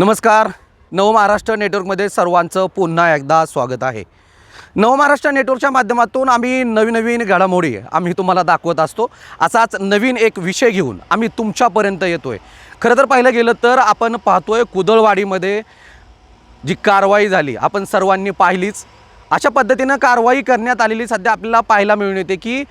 नमस्कार. नवमहाराष्ट्र नेटवर्कमध्ये सर्वांचं पुन्हा एकदा स्वागत आहे. नवमहाराष्ट्र नेटवर्कच्या माध्यमातून आम्ही नवीन नवीन घडामोडी आम्ही तुम्हाला दाखवत असतो. असाच नवीन एक विषय घेऊन आम्ही तुमच्यापर्यंत येतो आहे खरं तर पाहिलं गेलं तर आपण पाहतोय कुदळवाडीमध्ये जी कारवाई झाली आपण सर्वांनी पाहिलीच. अशा पद्धतीनं कारवाई करण्यात आलेली सध्या आपल्याला पाहायला मिळून येते की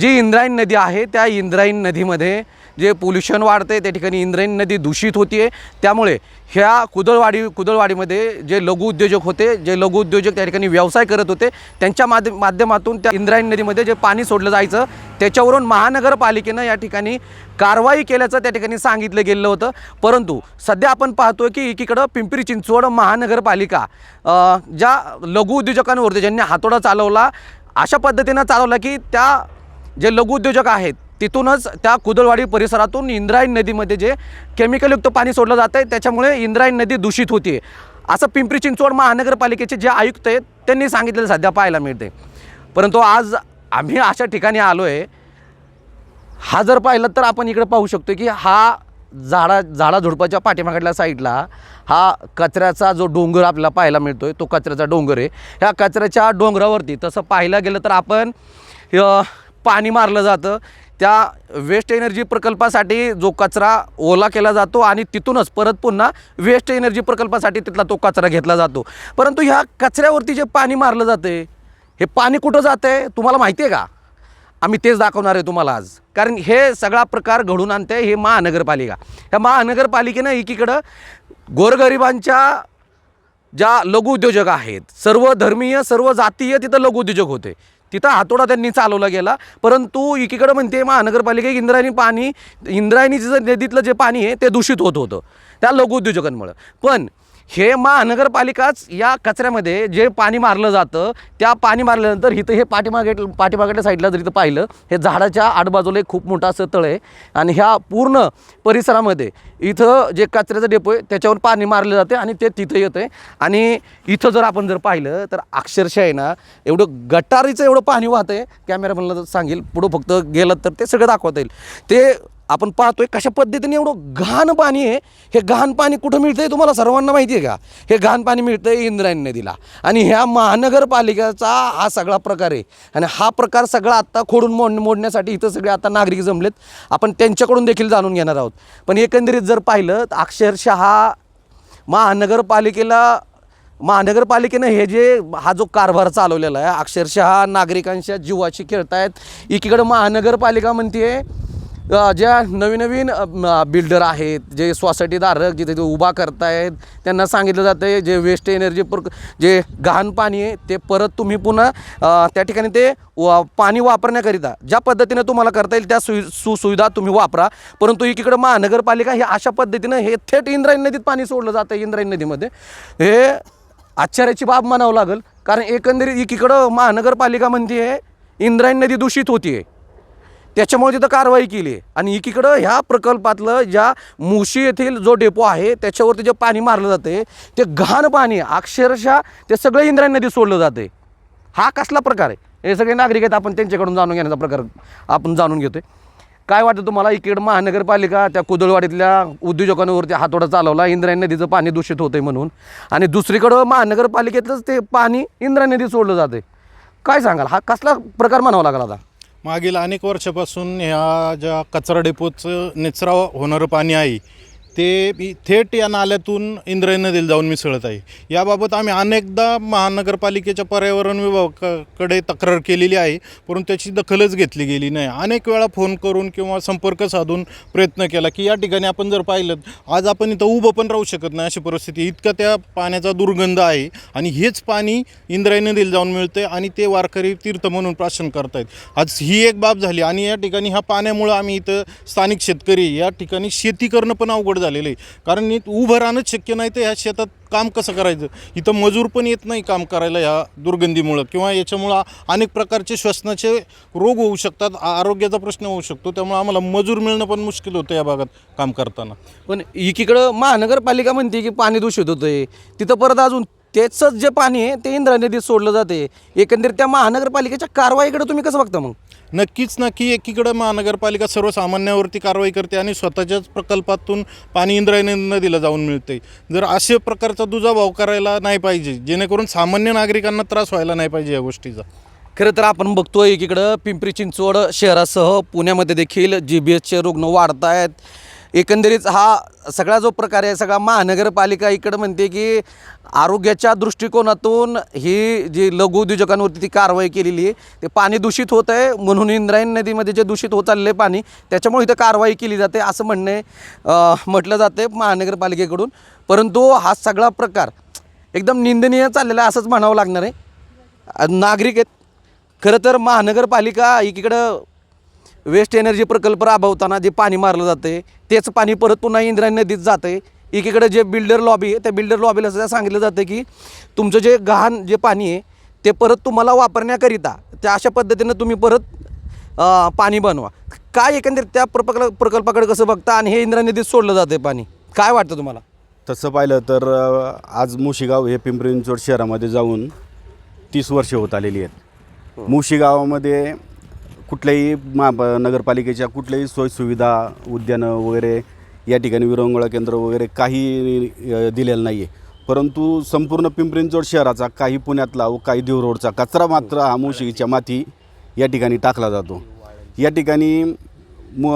जी इंद्रायण नदी आहे त्या इंद्रायण नदीमध्ये जे पोल्युशन वाढते त्या ठिकाणी इंद्रायणी नदी दूषित होती आहे त्यामुळे ह्या कुदळवाडी कुदळवाडीमध्ये जे लघु उद्योजक होते जे लघु उद्योजक त्या ठिकाणी व्यवसाय करत होते त्यांच्या माध्य माध्यमातून त्या इंद्रायणी नदीमध्ये जे पाणी सोडलं जायचं त्याच्यावरून महानगरपालिकेनं या ठिकाणी कारवाई केल्याचं त्या ठिकाणी सांगितलं गेलेलं होतं. परंतु सध्या आपण पाहतोय की एकीकडं पिंपरी चिंचवड महानगरपालिका ज्या लघु उद्योजकांवरती ज्यांनी हातोडा चालवला अशा पद्धतीनं चालवला की त्या जे लघु उद्योजक आहेत तिथूनच त्या कुदळवाडी परिसरातून इंद्रायण नदीमध्ये जे केमिकलयुक्त पाणी सोडलं जातं आहे त्याच्यामुळे इंद्रायण नदी दूषित होती असं पिंपरी चिंचवड महानगरपालिकेचे जे आयुक्त आहेत त्यांनी सांगितलेलं सध्या पाहायला मिळते परंतु आज आम्ही अशा ठिकाणी आलो आहे हा जर पाहिलं तर आपण इकडे पाहू शकतो की हा झाडा झाडा झुडपाच्या पाठीमागडल्या साईडला हा कचऱ्याचा जो डोंगर आपल्याला पाहायला मिळतो आहे तो कचऱ्याचा डोंगर आहे. ह्या कचऱ्याच्या डोंगरावरती तसं पाहायला गेलं तर आपण पाणी मारलं जातं. त्या वेस्ट एनर्जी प्रकल्पासाठी जो कचरा ओला केला जातो आणि तिथूनच परत पुन्हा वेस्ट एनर्जी प्रकल्पासाठी तिथला तो कचरा घेतला जातो. परंतु ह्या कचऱ्यावरती जे पाणी मारलं जाते हे पाणी कुठं जाते तुम्हाला माहिती आहे का? आम्ही तेच दाखवणार आहे तुम्हाला आज. कारण हे सगळा प्रकार घडून आणते हे महानगरपालिका. ह्या महानगरपालिकेनं एकीकडं गोरगरिबांच्या ज्या लघुउद्योजक आहेत सर्व धर्मीय सर्व जातीय तिथं लघु उद्योजक होते. तिथं हातोडा त्यांनी चालवला गेला. परंतु एकीकडं म्हणते महानगरपालिका इंद्रायणी पाणी इंद्रायणीचं जे नदीतलं जे पाणी आहे ते दूषित होत होतं. त्या लघुउद्योजकांमुळं पण हे महानगरपालिकाच या कचऱ्यामध्ये जे पाणी मारलं जातं त्या पाणी मारल्यानंतर इथं हे पाठीमागे पाठीमागच्या साईडला जर इथं पाहिलं हे झाडाच्या आडबाजूला एक खूप मोठं असं तळ आहे आणि ह्या पूर्ण परिसरामध्ये इथं जे कचऱ्याचं डेपो आहे त्याच्यावर पाणी मारलं जाते आणि ते तिथं येतं आहे आणि इथं जर आपण जर पाहिलं तर अक्षरशः आहे ना एवढं गटारीचं एवढं पाणी वाहत आहे कॅमेरामॅनला सांगेल पुढं फक्त गेलं तर ते सगळं दाखवता येईल. ते आपण पाहतोय कशा पद्धतीने एवढं घाण पाणी आहे. हे घाण पाणी कुठं मिळतंय तुम्हाला सर्वांना माहिती आहे का? हे घाण पाणी मिळतंय इंद्रायणी नदीला. आणि ह्या महानगरपालिकेचा हा सगळा प्रकार आहे. आणि हा प्रकार सगळा आत्ता खोडून मोड मोडण्यासाठी इथं सगळे आता नागरिक जमलेत. आपण त्यांच्याकडून देखील जाणून घेणार आहोत. पण एकंदरीत जर पाहिलं तर अक्षरशः महानगरपालिकेला महानगरपालिकेनं हे जे हा जो कारभार चालवलेला आहे अक्षरशः नागरिकांच्या जीवाशी खेळतायत. एकीकडं महानगरपालिका म्हणते ज्या नवीन नवीन बिल्डर आहेत जे सोसायटीधारक जिथे ते उभा करतायत त्यांना सांगितलं जातं आहे जे वेस्ट एनर्जी पर जे घाण पाणी आहे ते परत तुम्ही पुन्हा त्या ठिकाणी ते वा पाणी वापरण्याकरिता ज्या पद्धतीनं तुम्हाला करता येईल त्या सुवि सुसुविधा तुम्ही वापरा. परंतु एकीकडं महानगरपालिका हे अशा पद्धतीनं हे थेट इंद्रायणी नदीत पाणी सोडलं जातं इंद्रायणी नदीमध्ये. हे आश्चर्याची बाब म्हणावं लागेल कारण एकंदरीत एकीकडं महानगरपालिका म्हणते आहे इंद्रायणी नदी दूषित होती आहे त्याच्यामुळे तिथं कारवाई केली. आणि एकीकडं ह्या प्रकल्पातलं ज्या मुशी येथील जो डेपो आहे त्याच्यावरती जे पाणी मारलं जाते ते घाण पाणी अक्षरशः ते सगळं इंद्रायणी नदी सोडलं जाते हा कसला प्रकार आहे? हे सगळे नागरिक आहेत आपण त्यांच्याकडून जाणून घेण्याचा प्रकार आपण जाणून घेतो काय वाटतं तुम्हाला? इकडं महानगरपालिका त्या कुदळवाडीतल्या उद्योजकांवरती हातोडा चालवला इंद्रायणी नदीचं पाणी दूषित होतं आहे म्हणून. आणि दुसरीकडं महानगरपालिकेतलंच ते पाणी इंद्रायणी नदी सोडलं जाते काय सांगाल? हा कसला प्रकार म्हणावा लागला आता? मागील अनेक वर्षापासून ह्या ज्या कचरा डेपोचं निचरा होणारं पाणी आहे ते मी थेट या नाल्यातून इंद्रायणी नदीला जाऊन मिसळत आहे. याबाबत आम्ही अनेकदा महानगरपालिकेच्या पर्यावरण विभागाकडे तक्रार केलेली आहे परंतु त्याची दखलच घेतली गेली नाही. अनेक वेळा फोन करून किंवा संपर्क साधून प्रयत्न केला की या ठिकाणी आपण जर पाहिलं आज आपण इथं उभं पण राहू शकत नाही अशी परिस्थिती. इतका त्या पाण्याचा दुर्गंध आहे आणि हेच पाणी इंद्रायणी नदीला जाऊन मिळते आणि ते वारकरी तीर्थ म्हणून प्राशन करतायत. आज ही एक बाब झाली आणि या ठिकाणी ह्या पाण्यामुळं आम्ही इथं स्थानिक शेतकरी या ठिकाणी शेती करणं पण अवघड झालेलं आहे. कारण नीट उभं राहणंच शक्य नाही तर ह्या शेतात काम कसं करायचं? इथं मजूर पण येत नाही काम करायला ह्या दुर्गंधीमुळं किंवा याच्यामुळं अनेक प्रकारचे श्वसनाचे रोग होऊ शकतात आरोग्याचा प्रश्न होऊ शकतो. त्यामुळे आम्हाला मजूर मिळणं पण मुश्किल होतं या भागात काम करताना. पण एकीकडं महानगरपालिका म्हणते की पाणी दूषित होतंय. तिथं परत अजून त्याचंच जे पाणी आहे ते इंद्रा नदीत सोडलं जाते. एकंदरीत त्या महानगरपालिकेच्या कारवाईकडे तुम्ही कसं बघता मग? नक्कीच नक्की. एकीकडं महानगरपालिका सर्वसामान्यावरती कारवाई करते आणि स्वतःच्याच प्रकल्पातून पाणी इंद्रायणी नदीला जाऊन मिळते जर अशा प्रकारचा दुजाभाव करायला नाही पाहिजे जेणेकरून सामान्य नागरिकांना त्रास व्हायला नाही पाहिजे या गोष्टीचा. खरं तर आपण बघतोय एकीकडं पिंपरी चिंचवड शहरासह पुण्यामध्ये देखील जी बी एचचे रुग्ण वाढत आहेत एकंदरीत हा सगळा जो प्रकार आहे सगळा महानगरपालिका इकडं म्हणते की आरोग्याच्या दृष्टिकोनातून ही जी लघु उद्योजकांवरती ती कारवाई केलेली आहे ते पाणी दूषित होत आहे म्हणून इंद्रायण नदीमध्ये जे दूषित होत चाललं आहे पाणी त्याच्यामुळे इथं कारवाई केली जाते असं म्हणणे अं, म्हटलं जाते महानगरपालिकेकडून. परंतु हा सगळा प्रकार एकदम निंदनीय चाललेला आहे असंच म्हणावं लागणार आहे. नागरिक आहेत. खरं तर महानगरपालिका एकीकडं वेस्ट एनर्जी प्रकल्प राबवताना जे पाणी मारलं जाते तेच पाणी परत पुन्हा इंद्रायणी नदीत जाते एकीकडे जे बिल्डर लॉबी आहे त्या बिल्डर लॉबीला सुद्धा सांगितलं जातं की तुमचं जे गहाण जे पाणी आहे ते परत तुम्हाला वापरण्याकरिता त्या अशा पद्धतीनं तुम्ही परत पाणी बनवा. काय एकंदरीत त्या प्रकल्प प्रकल्पाकडे कसं बघता आणि हे इंद्रायणी नदीत सोडलं जाते पाणी? काय वाटतं तुम्हाला? तसं पाहिलं तर आज मुशिगाव हे पिंपरी चिंचवड शहरामध्ये जाऊन तीस वर्षे होत आलेली आहेत. मुशी गावामध्ये कुठल्याही मा ब- नगरपालिकेच्या कुठल्याही सोयीसुविधा उद्यानं वगैरे या ठिकाणी विरंगुळा केंद्र वगैरे काही दिलेलं नाही आहे परंतु संपूर्ण पिंपरींचोड शहराचा काही पुण्यातला व काही देवरोडचा कचरा मात्र हा मुशीच्या माती या ठिकाणी टाकला जातो. या ठिकाणी म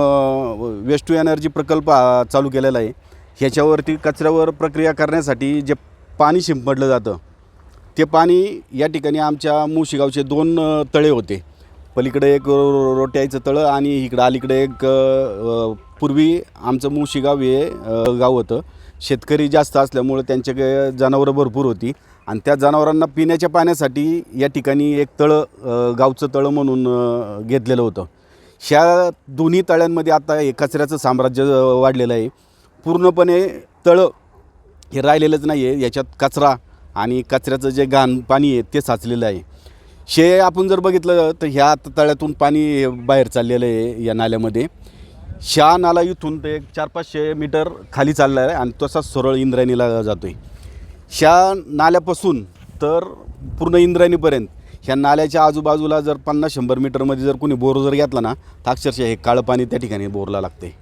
वेस्ट टू एनर्जी प्रकल्प चालू केलेला आहे. ह्याच्यावरती कचऱ्यावर प्रक्रिया करण्यासाठी जे पाणी शिंपडलं जातं ते पाणी या ठिकाणी आमच्या मुशीगावचे दोन तळे होते. पलीकडे एक रो- रोट्याचं तळं आणि इकडं अलीकडे एक पूर्वी आमचं मुशीगाव हे गाव होतं. शेतकरी जास्त असल्यामुळं त्यांच्याकडे जनावरं भरपूर होती. आणि त्या जनावरांना पिण्याच्या पाण्यासाठी या ठिकाणी एक तळं गावचं तळं म्हणून घेतलेलं होतं. ह्या दोन्ही तळ्यांमध्ये आता हे कचऱ्याचं साम्राज्य वाढलेलं आहे. पूर्णपणे तळं हे राहिलेलंच नाही आहे याच्यात कचरा आणि कचऱ्याचं जे घाण पाणी आहे ते साचलेलं आहे. शे आपण जर बघितलं तर ह्या तळ्यातून पाणी बाहेर चाललेलं आहे या नाल्यामध्ये. शहा नाला इथून ते चार पाचशे मीटर खाली चालला आहे आणि तसाच सरळ इंद्रायणीला जातो आहे शहा नाल्यापासून तर पूर्ण इंद्रायणीपर्यंत ह्या नाल्याच्या आजूबाजूला जर पन्नास शंभर मीटरमध्ये जर कोणी बोर जर घेतला ना तर अक्षरशः हे काळं पाणी त्या ठिकाणी बोरला लागते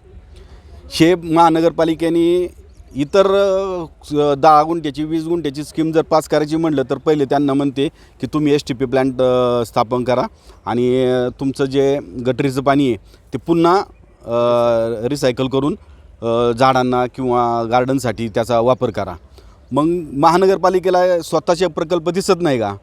शे महानगरपालिकेने इतर अ, दहा गुंठ्याची वीस गुंठ्याची स्कीम जर पास करायची म्हणलं तर पहिले त्यांना म्हणते की तुम्ही एस टी पी प्लॅन्ट अ, स्थापन करा. आणि अ, तुमचं जे गटरीचं पाणी आहे ते पुन्हा रिसायकल करून अ, झाडांना किंवा गार्डनसाठी त्याचा वापर करा. मग महानगरपालिकेला स्वतःचे प्रकल्प दिसत नाही का?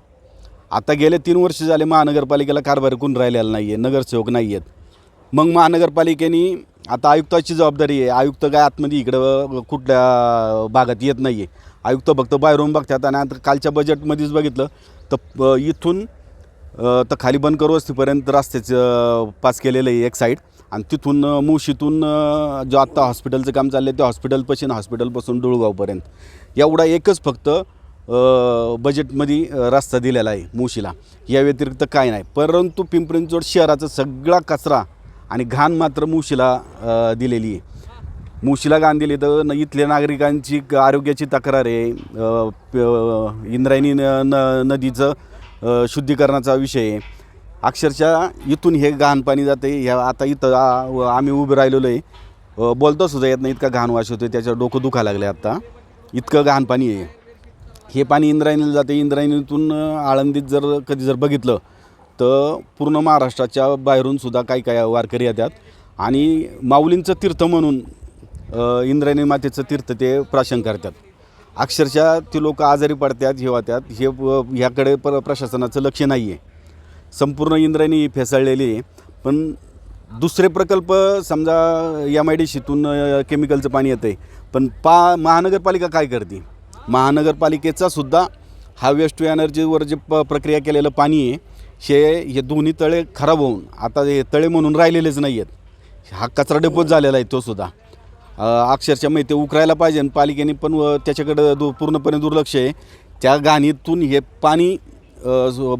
आता गेले तीन वर्ष झाले महानगरपालिकेला कारभार कोण राहिलेला नाही आहे नगरसेवक नाही आहेत मग महानगरपालिकेने आता आयुक्ताची जबाबदारी आहे. आयुक्त काय आतमध्ये इकडं कुठल्या भागात येत नाही आहे आयुक्त फक्त बाहेरून बघतात आणि आता कालच्या बजेटमध्येच बघितलं तर इथून तर खाली बनकर वस्तीपर्यंत रस्त्याचं पास केलेलं आहे एक साईड आणि तिथून मुशीतून जो आत्ता हॉस्पिटलचं काम चाललं आहे ते हॉस्पिटलपासून हॉस्पिटलपासून डुळगावपर्यंत. एवढा एकच फक्त बजेटमध्ये रस्ता दिलेला आहे मुशीला या व्यतिरिक्त काय नाही. परंतु पिंपरी चिंचवड शहराचा सगळा कचरा आणि घाण मात्र मुशीला दिलेली आहे. मुशीला घाण दिली तर न इथल्या नागरिकांची क- आरोग्याची तक्रार आहे. प- इंद्रायणी न न- नदीचं शुद्धीकरणाचा विषय आहे. अक्षरशः इथून हे घाण पाणी जाते. ह्या आता इथं आम्ही उभे राहिलेलो आहे. अ, बोलता सुद्धा येत नाही इतका घाण वाश होतो त्याच्यावर डोकं दुखा लागलं आहे आत्ता इतकं घाण पाणी आहे. हे पाणी इंद्रायणीला जाते. इंद्रायणीतून आळंदीत जर कधी जर बघितलं तर पूर्ण महाराष्ट्राच्या बाहेरून सुद्धा काही काय वारकरी येतात. आणि माऊलींचं तीर्थ म्हणून इंद्रायणी मातेचं तीर्थ ते प्राशन करतात. अक्षरशः ती लोक आजारी पडतात हे होतात. हे ह्याकडे प्र प्रशासनाचं लक्ष नाही आहे संपूर्ण इंद्रायणी फेसाळलेली आहे. पण दुसरे प्रकल्प समजा एम आय डी सीतून केमिकलचं पाणी येतं आहे पण पा महानगरपालिका काय करते? महानगरपालिकेचा सुद्धा हा वेस्ट टू एनर्जीवर जे प प्रक्रिया केलेलं पाणी आहे हे हे दोन्ही तळे खराब होऊन आता हे तळे म्हणून राहिलेलेच नाही आहेत हा कचरा डेपोत झालेला आहे तो सुद्धा. अक्षरशः माहिती ते उकरायला पाहिजे आणि पालिकेने पण व त्याच्याकडं दु पूर्णपणे दुर्लक्ष आहे. त्या घाणीतून हे पाणी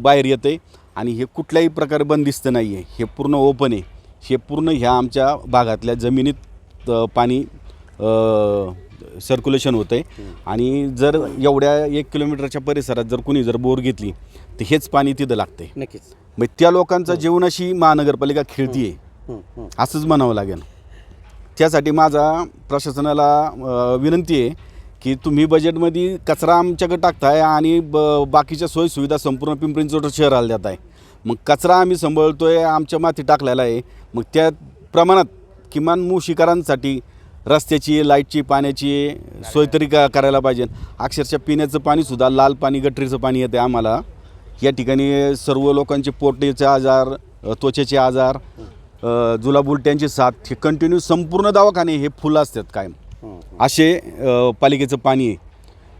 बाहेर येते आणि हे कुठल्याही प्रकारे बंदिस्त नाही आहे हे पूर्ण ओपन आहे. हे पूर्ण ह्या आमच्या भागातल्या जमिनीत पाणी सर्क्युलेशन होतं आहे आणि जर एवढ्या एक किलोमीटरच्या परिसरात जर कुणी जर बोर घेतली तर हेच पाणी तिथं लागते नक्कीच. मग त्या लोकांचा जीवनाशी महानगरपालिका खेळतीये. असंच म्हणावं लागेल. त्यासाठी माझा प्रशासनाला विनंती आहे की तुम्ही बजेटमध्ये कचरा आमच्याकडे टाकताय आणि ब बाकीच्या सोयीसुविधा संपूर्ण पिंपरी चिंचवड शहराला देत आहे मग कचरा आम्ही सांभाळतोय आमच्या माती टाकलेला आहे. मग त्या प्रमाणात किमान मुशिकारांसाठी रस्त्याची लाईटची पाण्याची सोय तरी का करायला पाहिजे. अक्षरशः पिण्याचं पाणीसुद्धा लाल पाणी गटरीचं पाणी येते आम्हाला. या ठिकाणी सर्व लोकांचे पोटेचे आजार त्वचेचे आजार जुलाबुलट्यांची साथ हे कंटिन्यू संपूर्ण दवाखाने हे फुलं असतात कायम. असे पालिकेचं पाणी आहे.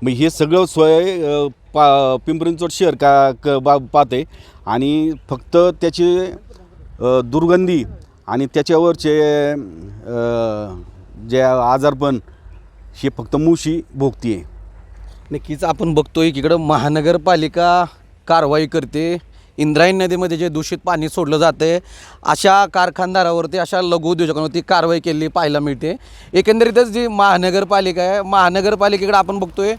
मग हे सगळं सोय पा पिंपरी शहर का क बा पाहते. आणि फक्त त्याची दुर्गंधी आणि त्याच्यावरचे जे आजारपण हे फक्त मुशी भोगती आहे नक्कीच आपण बघतोय की इकडं महानगरपालिका कारवाई करते. इंद्रायणी नदीमध्ये जे दूषित पाणी सोडलं जाते अशा कारखानदारावरती अशा लघुउद्योजकांवरती कारवाई केली पाहायला मिळते. एकंदरीतच जी महानगरपालिका आहे महानगरपालिकेकडे आपण बघतोय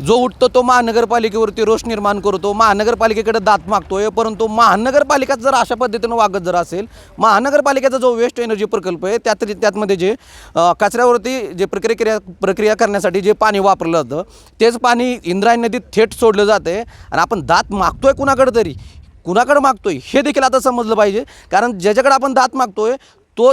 जो उठतो तो महानगरपालिकेवरती रोष निर्माण करतो महानगरपालिकेकडे दात मागतोय परंतु महानगरपालिका जर अशा पद्धतीनं वागत जर असेल महानगरपालिकेचा जो वेस्ट एनर्जी प्रकल्प आहे त्यात त्यातमध्ये जे कचऱ्यावरती जे प्रक्रिया प्रक्रिया करण्यासाठी जे पाणी वापरलं जातं तेच पाणी इंद्रायणी नदीत थेट सोडलं जाते आणि आपण दात मागतोय कुणाकडे तरी? कुणाकडे मागतोय? हे देखील आता समजलं पाहिजे. कारण ज्याच्याकडे आपण दात मागतोय तो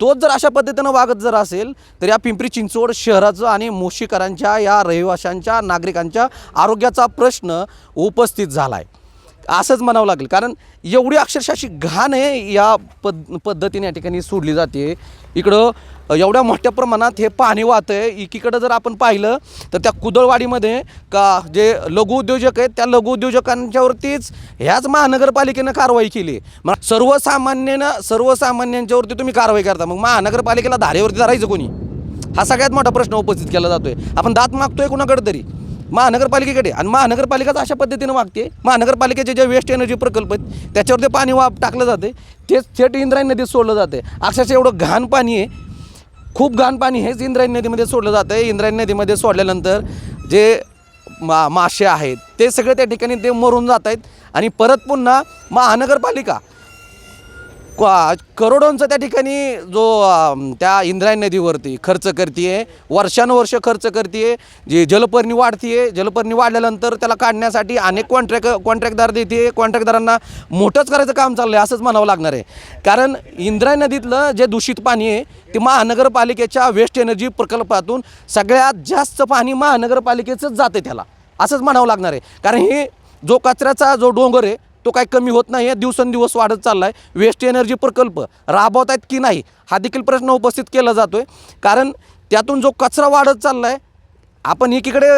तोच जर अशा पद्धतीनं वागत जर असेल तर या पिंपरी चिंचवड शहराचं आणि मोशीकरांच्या या रहिवाशांच्या नागरिकांच्या आरोग्याचा प्रश्न उपस्थित झाला आहे असंच म्हणावं लागेल. कारण एवढी अक्षरशः अशी घाण आहे या पद पद्धतीने या ठिकाणी सोडली जाते. इकडं एवढ्या मोठ्या प्रमाणात हे पाणी वाहतं आहे. एकीकडं जर आपण पाहिलं तर त्या कुदळवाडीमध्ये का जे लघु उद्योजक आहेत त्या लघु उद्योजकांच्यावरतीच ह्याच महानगरपालिकेनं कारवाई केली. मग सर्वसामान्यनं सर्वसामान्यांच्यावरती तुम्ही कारवाई करता. मग महानगरपालिकेला धारेवरती धरायचं कोणी? हा सगळ्यात मोठा प्रश्न उपस्थित केला जातोय. आपण दात मागतोय कुणाकडे तरी? महानगरपालिकेकडे. आणि महानगरपालिकाच अशा पद्धतीनं मागते महानगरपालिकेचे जे वेस्ट एनर्जी प्रकल्प आहेत त्याच्यावर ते पाणी वाप टाकलं जाते तेच थेट इंद्रायणी नदीत सोडलं जाते. अक्षरशः एवढं घाण पाणी आहे. खूप घाण पाणी हेच इंद्रायणी नदीमध्ये सोडलं जातं आहे इंद्रायणी नदीमध्ये सोडल्यानंतर जे मा मासे आहेत ते सगळे त्या ठिकाणी ते मरून जात आहेत. आणि परत पुन्हा महानगरपालिका क्वा- करोडोंचा त्या ठिकाणी जो त्या इंद्रायण नदीवरती खर्च करते वर्षानुवर्ष खर्च करते जी जलपर्णी वाढते जलपर्णी वाढल्यानंतर त्याला काढण्यासाठी अनेक कॉन्ट्रॅक्ट कॉन्ट्रॅक्टदार देते कॉन्ट्रॅक्टदारांना मोठंच करायचं काम चाललं आहे असंच म्हणावं लागणार आहे. कारण इंद्रायण नदीतलं जे दूषित पाणी आहे ते महानगरपालिकेच्या वेस्ट एनर्जी प्रकल्पातून सगळ्यात जास्त पाणी महानगरपालिकेचंच जाते त्याला. असंच म्हणावं लागणार आहे. कारण हे जो कचऱ्याचा जो डोंगर आहे तो काही कमी होत नाही आहे दिवसेंदिवस वाढत चालला आहे वेस्ट एनर्जी प्रकल्प राबवत आहेत की नाही हा देखील प्रश्न उपस्थित केला जातो आहे कारण त्यातून जो कचरा वाढत चालला आहे आपण एकीकडे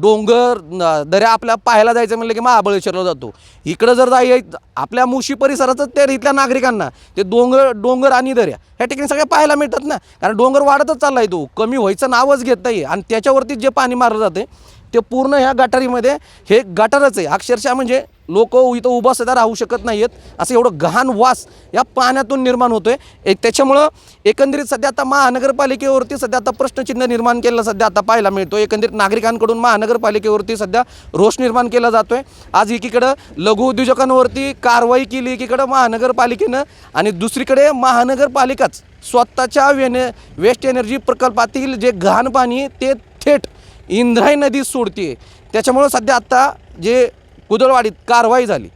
डोंगर दऱ्या आपल्या पाहायला जायचं म्हणलं की महाबळेश्वरला जातो. इकडं जर जाय आपल्या मुशी परिसराचं त्या इथल्या नागरिकांना ते डोंगर डोंगर आणि दऱ्या ह्या ठिकाणी सगळ्या पाहायला मिळतात ना. कारण डोंगर वाढतच चालला आहे तो कमी व्हायचं नावच घेत नाही आणि त्याच्यावरती जे पाणी मारलं जाते ते पूर्ण ह्या गटारीमध्ये हे गटारच आहे. अक्षरशः म्हणजे लोक इथं उभा सुद्धा राहू शकत नाही आहेत असं एवढं घाण वास या पाण्यातून निर्माण होतोय. एक त्याच्यामुळं एकंदरीत सध्या आता महानगरपालिकेवरती सध्या आता प्रश्नचिन्ह निर्माण केलं सध्या आता पाहायला मिळतो एकंदरीत नागरिकांकडून महानगरपालिकेवरती सध्या रोष निर्माण केला जातो आहे आज एकीकडं लघु उद्योजकांवरती कारवाई केली एकीकडं महानगरपालिकेनं आणि दुसरीकडे महानगरपालिकाच स्वतःच्या वेने वेस्ट एनर्जी प्रकल्पातील जे घाण पाणी ते थेट इंद्राई नदी सोडते त्याच्यामुळं सध्या आत्ता जे कुदळवाडीत कारवाई झाली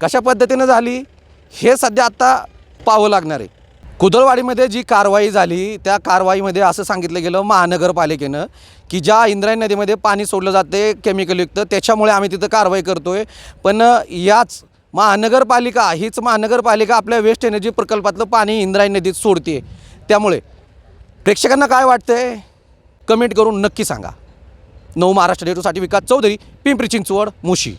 कशा पद्धतीनं झाली हे सध्या आत्ता पाहावं लागणार आहे. कुदळवाडीमध्ये जी कारवाई झाली त्या कारवाईमध्ये असं सांगितलं गेलं महानगरपालिकेनं की ज्या इंद्रायणी नदीमध्ये पाणी सोडलं जाते केमिकलयुक्त त्याच्यामुळे आम्ही तिथं कारवाई करतो आहे पण याच महानगरपालिका हीच महानगरपालिका आपल्या वेस्ट एनर्जी प्रकल्पातलं पाणी इंद्रायणी नदीत सोडते त्यामुळे प्रेक्षकांना काय वाटतंय? कमेंट करून नक्की सांगा. नऊ महाराष्ट्र डेटूसाठी विकास चौधरी पिंपरी चिंचवड मुशी.